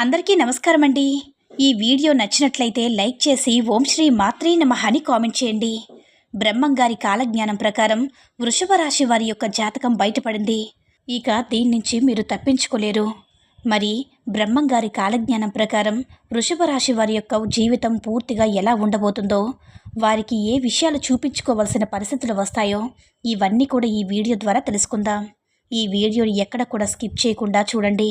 అందరికీ నమస్కారం అండి ఈ వీడియో నచ్చినట్లయితే లైక్ చేసి ఓం శ్రీ మాత్రే నమ అని కామెంట్ చేయండి. బ్రహ్మంగారి కాలజ్ఞానం ప్రకారం వృషభ రాశి వారి యొక్క జాతకం బయటపడింది. ఇక దీని నుంచి మీరు తప్పించుకోలేరు. మరి బ్రహ్మంగారి కాలజ్ఞానం ప్రకారం వృషభ రాశి వారి యొక్క జీవితం పూర్తిగా ఎలా ఉండబోతుందో వారికి ఏ విషయాలు చూపించుకోవాల్సిన పరిస్థితులు వస్తాయో ఇవన్నీ కూడా ఈ వీడియో ద్వారా తెలుసుకుందాం. ఈ వీడియోని ఎక్కడ కూడా స్కిప్ చేయకుండా చూడండి.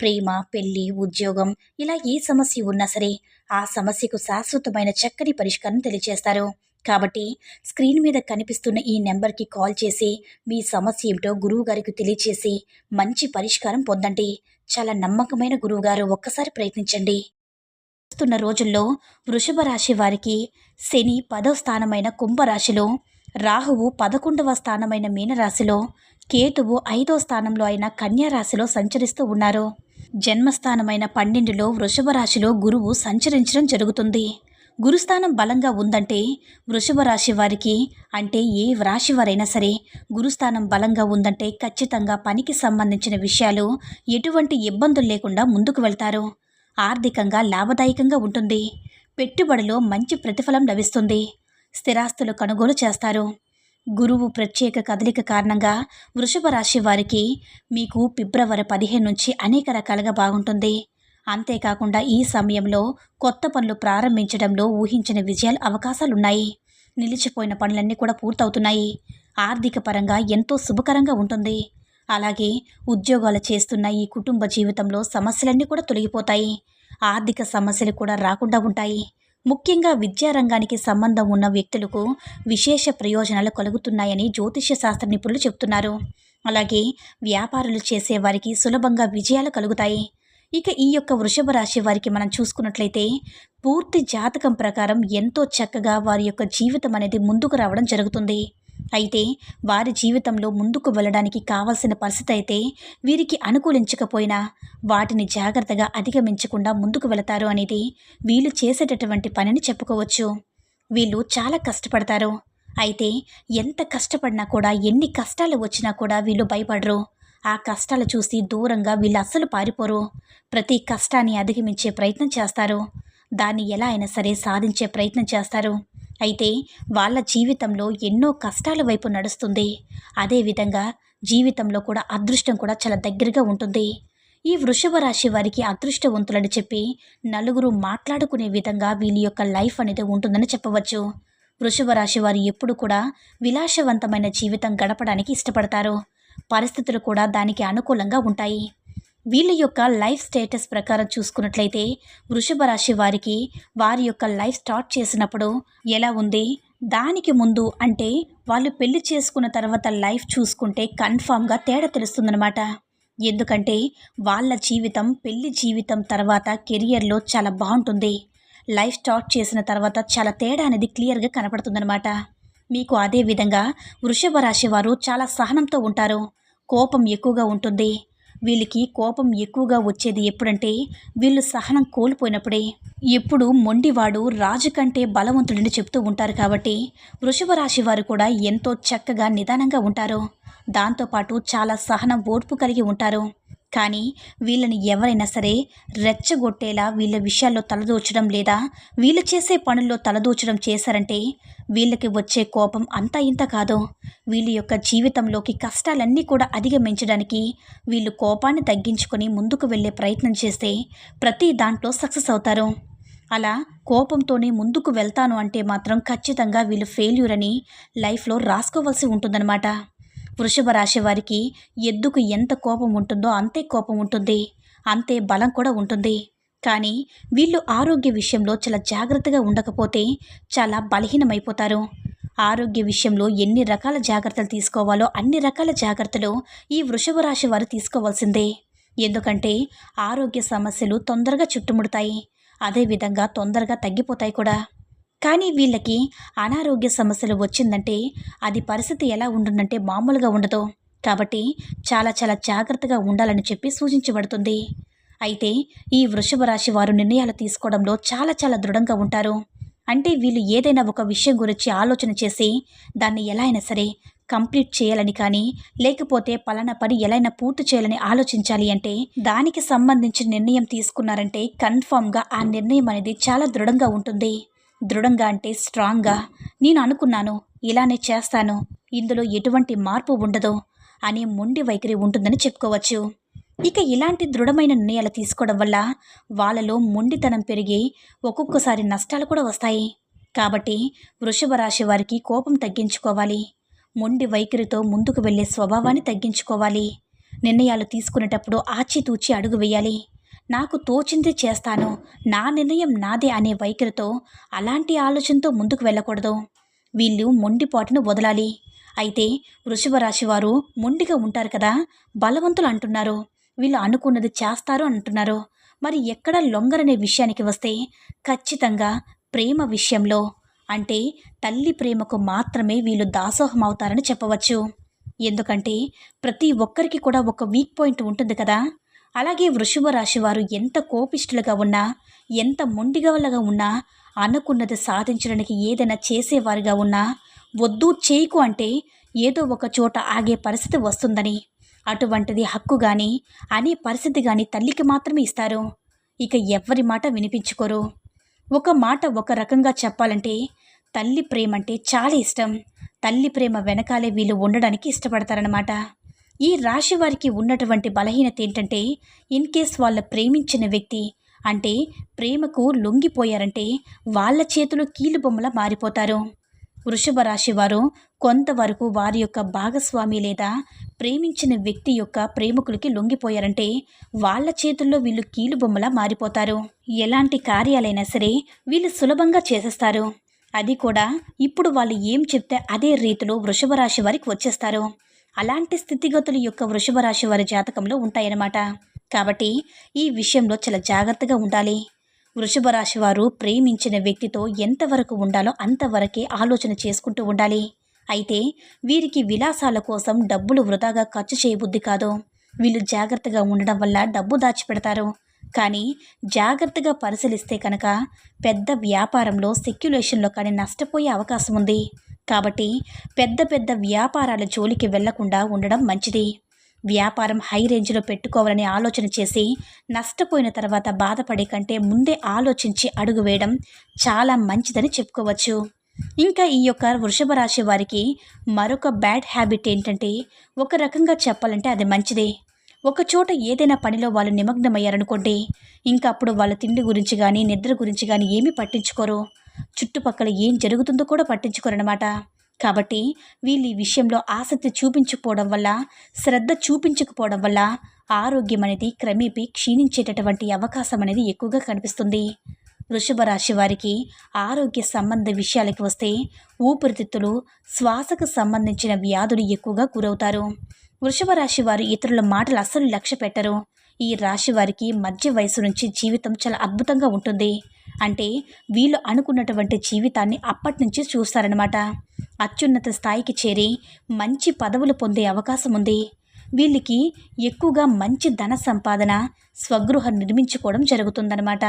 ప్రేమ పెళ్ళి ఉద్యోగం ఇలా ఏ సమస్య ఉన్నా సరే ఆ సమస్యకు శాశ్వతమైన చక్కని పరిష్కారం తెలియజేస్తారు కాబట్టి స్క్రీన్ మీద కనిపిస్తున్న ఈ నెంబర్కి కాల్ చేసి మీ సమస్య ఏమిటో గురువు గారికి తెలియచేసి మంచి పరిష్కారం పొందండి. చాలా నమ్మకమైన గురువుగారు ఒక్కసారి ప్రయత్నించండి. వస్తున్న రోజుల్లో వృషభ రాశి వారికి శని పదవ స్థానమైన కుంభరాశిలో రాహువు పదకొండవ స్థానమైన మీనరాశిలో కేతువు ఐదో స్థానంలో అయిన కన్యారాశిలో సంచరిస్తూ ఉన్నారు. జన్మస్థానమైన పన్నెండులో వృషభ రాశిలో గురువు సంచరించడం జరుగుతుంది. గురుస్థానం బలంగా ఉందంటే వృషభ రాశి వారికి అంటే ఏ రాశి వారైనా సరే గురుస్థానం బలంగా ఉందంటే ఖచ్చితంగా పనికి సంబంధించిన విషయాలు ఎటువంటి ఇబ్బందులు లేకుండా ముందుకు వెళ్తారు. ఆర్థికంగా లాభదాయకంగా ఉంటుంది. పెట్టుబడిలో మంచి ప్రతిఫలం లభిస్తుంది. స్థిరాస్తులు కొనుగోలు చేస్తారు. గురువు ప్రత్యేక కదలిక కారణంగా వృషభ రాశి వారికి మీకు ఫిబ్రవరి పదిహేను నుంచి అనేక రకాలుగా బాగుంటుంది. అంతేకాకుండా ఈ సమయంలో కొత్త పనులు ప్రారంభించడంలో ఊహించిన విజయాలు అవకాశాలున్నాయి. నిలిచిపోయిన పనులన్నీ కూడా పూర్తవుతున్నాయి. ఆర్థిక పరంగా ఎంతో శుభకరంగా ఉంటుంది. అలాగే ఉద్యోగాలు చేస్తున్న ఈ కుటుంబ జీవితంలో సమస్యలన్నీ కూడా తొలగిపోతాయి. ఆర్థిక సమస్యలు కూడా రాకుండా ఉంటాయి. ముఖ్యంగా విద్యారంగానికి సంబంధం ఉన్న వ్యక్తులకు విశేష ప్రయోజనాలు కలుగుతున్నాయని జ్యోతిష్య శాస్త్ర నిపుణులు చెప్తున్నారు అలాగే వ్యాపారులు చేసే వారికి సులభంగా విజయాలు కలుగుతాయి. ఇక ఈ యొక్క వృషభ రాశి వారికి మనం చూసుకున్నట్లయితే పూర్తి జాతకం ప్రకారం ఎంతో చక్కగా వారి యొక్క జీవితం అనేది ముందుకు రావడం జరుగుతుంది. అయితే వారి జీవితంలో ముందుకు వెళ్ళడానికి కావాల్సిన పరిస్థితి అయితే వీరికి అనుకూలించకపోయినా వాటిని జాగ్రత్తగా అధిగమించకుండా ముందుకు వెళతారు అనేది వీళ్ళు చేసేటటువంటి పనిని చెప్పుకోవచ్చు. వీళ్ళు చాలా కష్టపడతారు. అయితే ఎంత కష్టపడినా కూడా ఎన్ని కష్టాలు వచ్చినా కూడా వీళ్ళు భయపడరు. ఆ కష్టాలు చూసి దూరంగా వీళ్ళు అస్సలు పారిపోరు. ప్రతి కష్టాన్ని అధిగమించే ప్రయత్నం చేస్తారు. దాన్ని ఎలా అయినా సరే సాధించే ప్రయత్నం చేస్తారు. అయితే వాళ్ళ జీవితంలో ఎన్నో కష్టాల వైపు నడుస్తుంది. అదేవిధంగా జీవితంలో కూడా అదృష్టం కూడా చాలా దగ్గరగా ఉంటుంది. ఈ వృషభ రాశి వారికి అదృష్టవంతులని చెప్పి నలుగురు మాట్లాడుకునే విధంగా వీళ్ళ యొక్క లైఫ్ అనేది ఉంటుందని చెప్పవచ్చు. వృషభ రాశి వారు ఎప్పుడు కూడా విలాసవంతమైన జీవితం గడపడానికి ఇష్టపడతారు. పరిస్థితులు కూడా దానికి అనుకూలంగా ఉంటాయి. వీళ్ళ యొక్క లైఫ్ స్టేటస్ ప్రకారం చూసుకున్నట్లయితే వృషభ రాశి వారికి వారి యొక్క లైఫ్ స్టార్ట్ చేసినప్పుడు ఎలా ఉంది? దానికి ముందు అంటే వాళ్ళు పెళ్ళి చేసుకున్న తర్వాత లైఫ్ చూసుకుంటే కన్ఫామ్గా తేడా తెలుస్తుందనమాట ఎందుకంటే వాళ్ళ జీవితం పెళ్ళి జీవితం తర్వాత కెరియర్లో చాలా బాగుంటుంది. లైఫ్ స్టార్ట్ చేసిన తర్వాత చాలా తేడా అనేది క్లియర్గా కనపడుతుందనమాట మీకు అదే విధంగా వృషభ రాశి వారు చాలా సహనంతో ఉంటారు. కోపం ఎక్కువగా ఉంటుంది. వీళ్ళకి కోపం ఎక్కువగా వచ్చేది ఎప్పుడంటే వీళ్ళు సహనం కోల్పోయినప్పుడే. ఎప్పుడు మొండివాడు రాజు కంటే బలవంతుడిని చెప్తూ ఉంటారు కాబట్టి వృషభ రాశి వారు కూడా ఎంతో చక్కగా నిదానంగా ఉంటారు. దాంతోపాటు చాలా సహనం ఓర్పు కలిగి ఉంటారు. కానీ వీళ్ళని ఎవరైనా సరే రెచ్చగొట్టేలా వీళ్ళ విషయాల్లో తలదోచడం లేదా వీళ్ళు చేసే పనుల్లో తలదోచడం చేశారంటే వీళ్ళకి వచ్చే కోపం అంతా ఇంత కాదు. వీళ్ళ యొక్క జీవితంలోకి కష్టాలన్నీ కూడా అధిగమించడానికి వీళ్ళు కోపాన్ని తగ్గించుకొని ముందుకు వెళ్ళే ప్రయత్నం చేస్తే ప్రతి దాంట్లో సక్సెస్ అవుతారు. అలా కోపంతోనే ముందుకు వెళ్తాను అంటే మాత్రం ఖచ్చితంగా వీళ్ళు ఫెయిల్యూర్ అని లైఫ్లో రాసుకోవాల్సి ఉంటుందన్నమాట. వృషభ రాశి వారికి ఎద్దుకు ఎంత కోపం ఉంటుందో అంతే కోపం ఉంటుంది. అంతే బలం కూడా ఉంటుంది. కానీ వీళ్ళు ఆరోగ్య విషయంలో చాలా జాగ్రత్తగా ఉండకపోతే చాలా బలహీనమైపోతారు. ఆరోగ్య విషయంలో ఎన్ని రకాల జాగ్రత్తలు తీసుకోవాలో అన్ని రకాల జాగ్రత్తలు ఈ వృషభ రాశి వారు తీసుకోవాల్సిందే. ఎందుకంటే ఆరోగ్య సమస్యలు తొందరగా చుట్టుముడతాయి. అదేవిధంగా తొందరగా తగ్గిపోతాయి కూడా. కానీ వీళ్ళకి అనారోగ్య సమస్యలు వచ్చిందంటే అది పరిస్థితి ఎలా ఉంటుందంటే మామూలుగా ఉండదు. కాబట్టి చాలా చాలా జాగ్రత్తగా ఉండాలని చెప్పి సూచించబడుతుంది. అయితే ఈ వృషభ రాశి వారు నిర్ణయాలు తీసుకోవడంలో చాలా చాలా దృఢంగా ఉంటారు. అంటే వీళ్ళు ఏదైనా ఒక విషయం గురించి ఆలోచన చేసి దాన్ని ఎలా అయినా సరే కంప్లీట్ చేయాలని కానీ లేకపోతే పలానా పని ఎలా అయినా పూర్తి చేయాలని ఆలోచించాలి అంటే దానికి సంబంధించిన నిర్ణయం తీసుకున్నారంటే కన్ఫామ్గా ఆ నిర్ణయం అనేది చాలా దృఢంగా ఉంటుంది. దృఢంగా అంటే స్ట్రాంగ్గా నేను అనుకున్నాను ఇలానే చేస్తాను ఇందులో ఎటువంటి మార్పు ఉండదు అనే మొండి వైఖరి ఉంటుందని చెప్పుకోవచ్చు. ఇక ఇలాంటి దృఢమైన నిర్ణయాలు తీసుకోవడం వల్ల వాళ్ళలో మొండితనం పెరిగి ఒక్కొక్కసారి నష్టాలు కూడా వస్తాయి. కాబట్టి వృషభ రాశి వారికి కోపం తగ్గించుకోవాలి. మొండి వైఖరితో ముందుకు వెళ్ళే స్వభావాన్ని తగ్గించుకోవాలి. నిర్ణయాలు తీసుకునేటప్పుడు ఆచితూచి అడుగు వేయాలి. నాకు తోచింది చేస్తాను. నా నిర్ణయం నాదే అనే వైఖరితో అలాంటి ఆలోచనతో ముందుకు వెళ్ళకూడదు. వీళ్ళు మొండిపాటును వదలాలి. అయితే వృషభ రాశి వారు మొండిగా ఉంటారు కదా బలవంతులు అంటున్నారు. వీళ్ళు అనుకున్నది చేస్తారు అంటున్నారు. మరి ఎక్కడ లొంగరనే విషయానికి వస్తే ఖచ్చితంగా ప్రేమ విషయంలో అంటే తల్లి ప్రేమకు మాత్రమే వీళ్ళు దాసోహం అవుతారని చెప్పవచ్చు. ఎందుకంటే ప్రతి ఒక్కరికి కూడా ఒక వీక్ పాయింట్ ఉంటుంది కదా. అలాగే వృషభ రాశి వారు ఎంత కోపిష్ఠులుగా ఉన్నా ఎంత మొండిగవలగా ఉన్నా అనుకున్నది సాధించడానికి ఏదైనా చేసేవారిగా ఉన్నా వద్దు చేయకు అంటే ఏదో ఒక చోట ఆగే పరిస్థితి వస్తుందని. అటువంటిది హక్కు కానీ అనే పరిస్థితి కానీ తల్లికి మాత్రమే ఇస్తారు. ఇక ఎవ్వరి మాట వినిపించుకోరు. ఒక మాట ఒక రకంగా చెప్పాలంటే తల్లి ప్రేమ అంటే చాలా ఇష్టం. తల్లి ప్రేమ వెనకాలే వీళ్ళు ఉండడానికి ఇష్టపడతారనమాట ఈ రాశి వారికి ఉన్నటువంటి బలహీనత ఏంటంటే ఇన్ కేస్ వాళ్ళ ప్రేమించిన వ్యక్తి అంటే ప్రేమకు లొంగిపోయారంటే వాళ్ళ చేతిలో కీలుబొమ్మల మారిపోతారు. వృషభ రాశి వారు కొంతవరకు వారి యొక్క భాగస్వామి లేదా ప్రేమించిన వ్యక్తి యొక్క ప్రేమికులకి లొంగిపోయారంటే వాళ్ళ చేతుల్లో వీళ్ళు కీలుబొమ్మలా మారిపోతారు. ఎలాంటి కార్యాలైనా సరే వీళ్ళు సులభంగా చేసేస్తారు. అది కూడా ఇప్పుడు వాళ్ళు ఏం చెప్తే అదే రీతిలో వృషభ రాశి వారికి వచ్చేస్తారు. అలాంటి స్థితిగతుల యొక్క వృషభ రాశి వారి జాతకంలో ఉంటాయన్నమాట. కాబట్టి ఈ విషయంలో చాలా జాగ్రత్తగా ఉండాలి. వృషభ రాశి వారు ప్రేమించిన వ్యక్తితో ఎంతవరకు ఉండాలో అంతవరకే ఆలోచన చేసుకుంటూ ఉండాలి. అయితే వీరికి విలాసాల కోసం డబ్బులు వృధాగా ఖర్చు చేయబుద్ధి కాదు. వీళ్ళు జాగ్రత్తగా ఉండడం వల్ల డబ్బు దాచిపెడతారు. కానీ జాగ్రత్తగా పరిశీలిస్తే కనుక పెద్ద వ్యాపారంలో సెక్యులేషన్లో కానీ నష్టపోయే అవకాశం ఉంది. కాబట్టి పెద్ద పెద్ద వ్యాపారాల జోలికి వెళ్ళకుండా ఉండడం మంచిది. వ్యాపారం హై రేంజ్లో పెట్టుకోవాలని ఆలోచన చేసి నష్టపోయిన తర్వాత బాధపడే కంటే ముందే ఆలోచించి అడుగు వేయడం చాలా మంచిదని చెప్పుకోవచ్చు. ఇంకా ఈ యొక్క వృషభ రాశి వారికి మరొక బ్యాడ్ హ్యాబిట్ ఏంటంటే ఒక రకంగా చెప్పాలంటే అది మంచిదే. ఒక చోట ఏదైనా పనిలో వాళ్ళు నిమగ్నమయ్యారనుకోండి ఇంకా అప్పుడు వాళ్ళ తిండి గురించి కానీ నిద్ర గురించి కానీ ఏమీ పట్టించుకోరు. చుట్టుపక్కల ఏం జరుగుతుందో కూడా పట్టించుకోరనమాట కాబట్టి వీళ్ళు ఈ విషయంలో ఆసక్తి చూపించకపోవడం వల్ల శ్రద్ధ చూపించకపోవడం వల్ల ఆరోగ్యం అనేది క్రమేపీ క్షీణించేటటువంటి అవకాశం అనేది ఎక్కువగా కనిపిస్తుంది. వృషభ రాశి వారికి ఆరోగ్య సంబంధ విషయాలకు వస్తే ఊపిరితిత్తులు శ్వాసకు సంబంధించిన వ్యాధులు ఎక్కువగా గురవుతారు. వృషభ రాశి వారు ఇతరుల మాటలు అస్సలు లక్ష్య పెట్టరు ఈ రాశి వారికి మధ్య వయసు నుంచి జీవితం చాలా అద్భుతంగా ఉంటుంది. అంటే వీళ్ళు అనుకున్నటువంటి జీవితాన్ని అప్పటి నుంచి చూస్తారనమాట అత్యున్నత స్థాయికి చేరి మంచి పదవులు పొందే అవకాశం ఉంది. వీళ్ళకి ఎక్కువగా మంచి ధన సంపాదన స్వగృహం నిర్మించుకోవడం జరుగుతుందన్నమాట.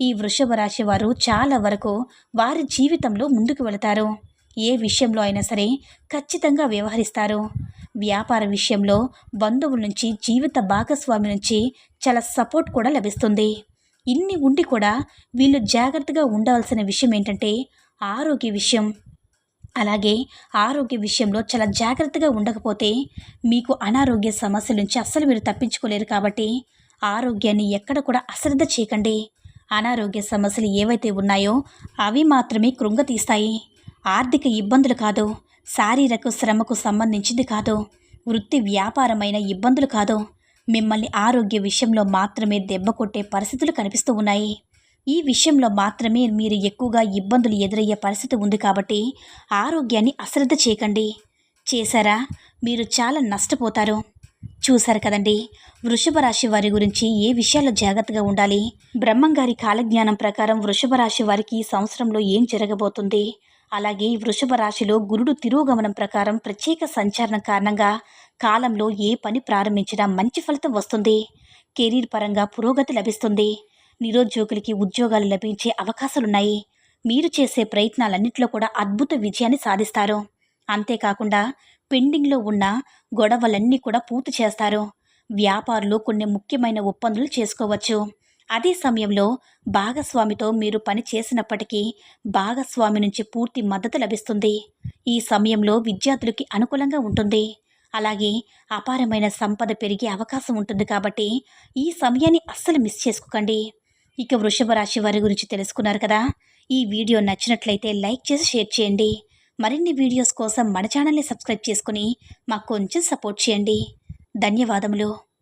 ఈ వృషభ రాశి వారు చాలా వరకు వారి జీవితంలో ముందుకు వెళతారు. ఏ విషయంలో అయినా సరే ఖచ్చితంగా వ్యవహరిస్తారు. వ్యాపార విషయంలో బంధువుల నుంచి జీవిత భాగస్వామి నుంచి చాలా సపోర్ట్ కూడా లభిస్తుంది. ఇన్ని ఉండి కూడా వీళ్ళు జాగ్రత్తగా ఉండవలసిన విషయం ఏంటంటే ఆరోగ్య విషయం. అలాగే ఆరోగ్య విషయంలో చాలా జాగ్రత్తగా ఉండకపోతే మీకు అనారోగ్య సమస్యల నుంచి అస్సలు మీరు తప్పించుకోలేరు కాబట్టి ఆరోగ్యాన్ని ఎక్కడ కూడా అశ్రద్ధ చేయకండి. అనారోగ్య సమస్యలు ఏవైతే ఉన్నాయో అవి మాత్రమే కృంగతీస్తాయి. ఆర్థిక ఇబ్బందులు కాదు. శారీరక శ్రమకు సంబంధించింది కాదో. వృత్తి వ్యాపారమైన ఇబ్బందులు కాదో. మిమ్మల్ని ఆరోగ్య విషయంలో మాత్రమే దెబ్బ కొట్టే పరిస్థితులు కనిపిస్తూ ఉన్నాయి. ఈ విషయంలో మాత్రమే మీరు ఎక్కువగా ఇబ్బందులు ఎదురయ్యే పరిస్థితి ఉంది కాబట్టి ఆరోగ్యాన్ని అశ్రద్ధ చేయకండి. చేశారా? మీరు చాలా నష్టపోతారు. చూశారు కదండి. వృషభ రాశి వారి గురించి ఏ విషయాల్లో జాగ్రత్తగా ఉండాలి? బ్రహ్మంగారి కాలజ్ఞానం ప్రకారం వృషభ రాశి వారికి ఈ సంవత్సరంలో ఏం జరగబోతుంది? అలాగే వృషభ రాశిలో గురుడు తిరోగమనం ప్రకారం ప్రత్యేక సంచారణ కారణంగా కాలంలో ఏ పని ప్రారంభించినా మంచి ఫలితం వస్తుంది. కెరీర్ పరంగా పురోగతి లభిస్తుంది. నిరుద్యోగులకి ఉద్యోగాలు లభించే అవకాశాలున్నాయి. మీరు చేసే ప్రయత్నాలన్నింటిలో కూడా అద్భుత విజయాన్ని సాధిస్తారు. అంతేకాకుండా పెండింగ్లో ఉన్న గొడవలన్నీ కూడా పూర్తి చేస్తారు. వ్యాపారులు కొన్ని ముఖ్యమైన ఒప్పందాలు చేసుకోవచ్చు. అదే సమయంలో భాగస్వామితో మీరు పని చేసినప్పటికీ భాగస్వామి నుంచి పూర్తి మద్దతు లభిస్తుంది. ఈ సమయంలో విద్యార్థులకి అనుకూలంగా ఉంటుంది. అలాగే అపారమైన సంపద పెరిగే అవకాశం ఉంటుంది కాబట్టి ఈ సమయాన్ని అస్సలు మిస్ చేసుకోకండి. ఇక వృషభ రాశి వారి గురించి తెలుసుకున్నారు కదా? ఈ వీడియో నచ్చినట్లయితే లైక్ చేసి షేర్ చేయండి. మరిన్ని వీడియోస్ కోసం మన ఛానల్ని సబ్స్క్రైబ్ చేసుకుని మాకు కొంచెం సపోర్ట్ చేయండి. ధన్యవాదములు.